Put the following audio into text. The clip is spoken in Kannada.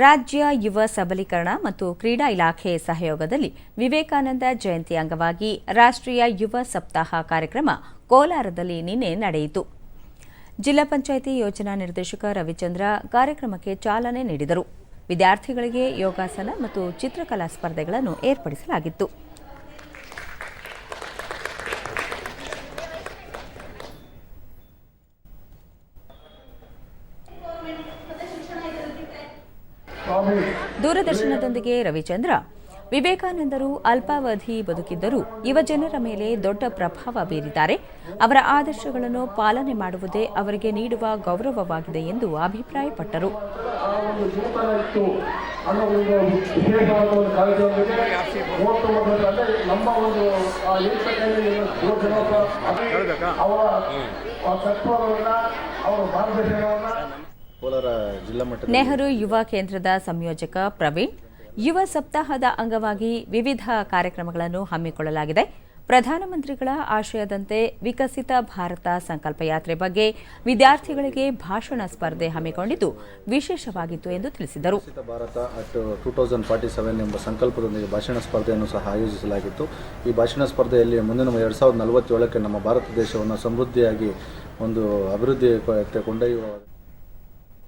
ರಾಜ್ಯ ಯುವ ಸಬಲೀಕರಣ ಮತ್ತು ಕ್ರೀಡಾ ಇಲಾಖೆ ಸಹಯೋಗದಲ್ಲಿ ವಿವೇಕಾನಂದ ಜಯಂತಿ ಅಂಗವಾಗಿ ರಾಷ್ಟ್ರೀಯ ಯುವ ಸಪ್ತಾಹ ಕಾರ್ಯಕ್ರಮ ಕೋಲಾರದಲ್ಲಿ ನಿನ್ನೆ ನಡೆಯಿತು. ಜಿಲ್ಲಾ ಪಂಚಾಯಿತಿ ಯೋಜನಾ ನಿರ್ದೇಶಕ ರವಿಚಂದ್ರ ಕಾರ್ಯಕ್ರಮಕ್ಕೆ ಚಾಲನೆ ನೀಡಿದರು. ವಿದ್ಯಾರ್ಥಿಗಳಿಗೆ ಯೋಗಾಸನ ಮತ್ತು ಚಿತ್ರಕಲಾ ಸ್ಪರ್ಧೆಗಳನ್ನು ಏರ್ಪಡಿಸಲಾಗಿತ್ತು. ದೂರದರ್ಶನದೊಂದಿಗೆ ರವಿಚಂದ್ರ. ವಿವೇಕಾನಂದರು ಅಲ್ಪಾವಧಿ ಬದುಕಿದ್ದರೂ ಯುವಜನರ ಮೇಲೆ ದೊಡ್ಡ ಪ್ರಭಾವ ಬೀರಿದ್ದಾರೆ. ಅವರ ಆದರ್ಶಗಳನ್ನು ಪಾಲನೆ ಮಾಡುವುದೇ ಅವರಿಗೆ ನೀಡುವ ಗೌರವವಾಗಿದೆ ಎಂದು ಅಭಿಪ್ರಾಯಪಟ್ಟರು. ತತ್ವಗಳನ್ನ ಅವರ ಮಾರ್ಗದರ್ಶನವನ್ನ ಜಿಲ್ಲಾ ನೆಹರು ಯುವ ಕೇಂದ್ರದ ಸಂಯೋಜಕ ಪ್ರವೀಣ್ ಯುವ ಸಪ್ತಾಹದ ಅಂಗವಾಗಿ ವಿವಿಧ ಕಾರ್ಯಕ್ರಮಗಳನ್ನು ಹಮ್ಮಿಕೊಳ್ಳಲಾಗಿದೆ. ಪ್ರಧಾನಮಂತ್ರಿಗಳ ಆಶಯದಂತೆ ವಿಕಸಿತ ಭಾರತ ಸಂಕಲ್ಪ ಯಾತ್ರೆ ಬಗ್ಗೆ ವಿದ್ಯಾರ್ಥಿಗಳಿಗೆ ಭಾಷಣ ಸ್ಪರ್ಧೆ ಹಮ್ಮಿಕೊಂಡಿದ್ದು ವಿಶೇಷವಾಗಿತ್ತು ಎಂದು ತಿಳಿಸಿದರು. Viksit Bharat at two thousand forty seven ಎಂಬ ಸಂಕಲ್ಪದೊಂದಿಗೆ ಭಾಷಣ ಸ್ಪರ್ಧೆಯನ್ನು ಸಹ ಆಯೋಜಿಸಲಾಗಿತ್ತು. ಈ ಭಾಷಣ ಸ್ಪರ್ಧೆಯಲ್ಲಿ ಮುಂದಿನ ಎರಡು ಸಾವಿರದ ನಲವತ್ತೇಳಕ್ಕೆ ನಮ್ಮ ಭಾರತ ದೇಶವನ್ನು ಸಮೃದ್ಧಿಯಾಗಿ ಒಂದು ಅಭಿವೃದ್ಧಿ ಕೊಂಡೊಯ್ಯುವ